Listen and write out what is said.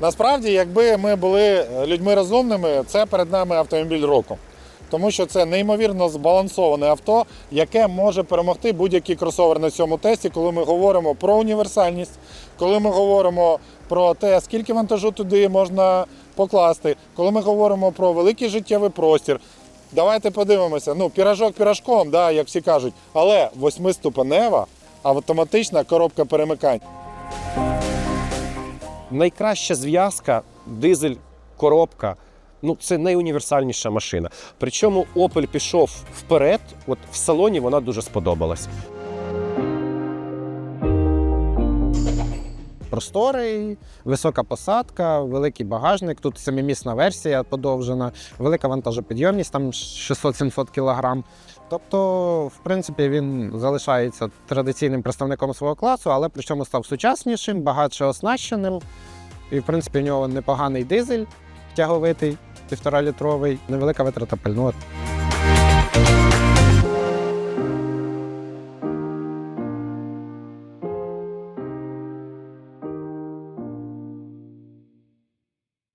Насправді, якби ми були людьми розумними, це перед нами автомобіль року. Тому що це неймовірно збалансоване авто, яке може перемогти будь-який кросовер на цьому тесті, коли ми говоримо про універсальність, коли ми говоримо про те, скільки вантажу туди можна покласти, коли ми говоримо про великий життєвий простір. Давайте подивимося. Ну, піражок піражком, да, як всі кажуть, але восьмиступенева автоматична коробка перемикань. Найкраща зв'язка, дизель, коробка. Ну, це найуніверсальніша машина. Причому Opel пішов вперед. От в салоні вона дуже сподобалась. Просторий, висока посадка, великий багажник. Тут семимісна версія подовжена, велика вантажопідйомність, там 600-700 кг. Тобто, в принципі, він залишається традиційним представником свого класу, але при чому став сучаснішим, багатше оснащеним. І, в принципі, у нього непоганий дизель тяговитий, півтора літровий, невелика витрата пального.